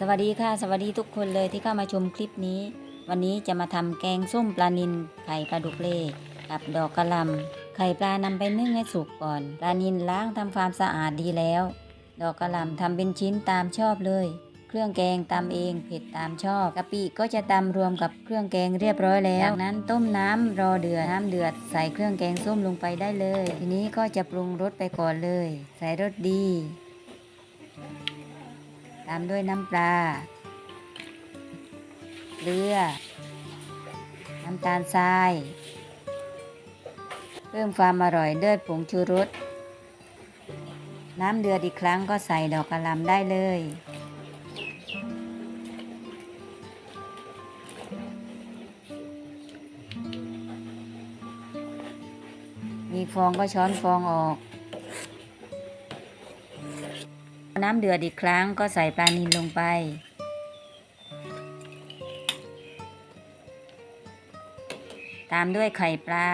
สวัสดีค่ะ สวัสดีทุกคนเลยที่เข้ามาชมคลิปนี้ วันนี้จะมาทำแกงส้มปลานิลไข่ปลาดุกเล่กับดอกกระลำไข่ปลานำไปนึ่งให้สุกก่อนปลานิลล้างทำความสะอาดดีแล้ว ดอกกระลำทำเป็นชิ้นตามชอบเลย เครื่องแกงตำเองเผ็ดตามชอบกะปิก็จะตำรวมกับเครื่องแกงเรียบร้อยแล้วจากนั้นต้มน้ำรอเดือดน้ำเดือดใส่เครื่องแกงส้มลงไปได้เลย ทีนี้ก็จะปรุงรสไปก่อนเลย ใส่รสดี ตามด้วยน้ำปลา เกลือ น้ำตาลทราย เพิ่มความอร่อยด้วยผงชูรส น้ำเดือดอีกครั้งก็ใส่ดอกกระลำได้เลย มีฟองก็ช้อนฟองออก น้ำเดือดอีกครั้งก็ใส่ปลานิลลงไป ตามด้วยไข่ปลา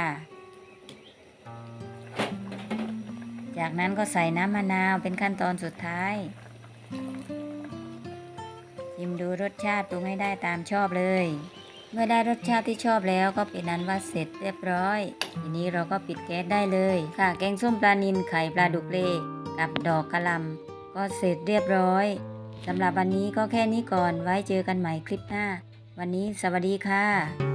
จากนั้นก็ใส่น้ำมะนาวเป็นขั้นตอนสุดท้ายชิมดูรสชาติปรุงให้ได้ตามชอบเลย เมื่อได้รสชาติที่ชอบแล้วก็เป็นนั้นว่าเสร็จเรียบร้อย ทีนี้เราก็ปิดแก๊สได้เลย ค่ะ แกงส้มปลานิลไข่ปลาดุกเล่กับดอกกระหลำ ก็เสร็จเรียบร้อยสำหรับวันนี้ก็แค่นี้ก่อนไว้เจอกันใหม่คลิปหน้า วันนี้สวัสดีค่ะ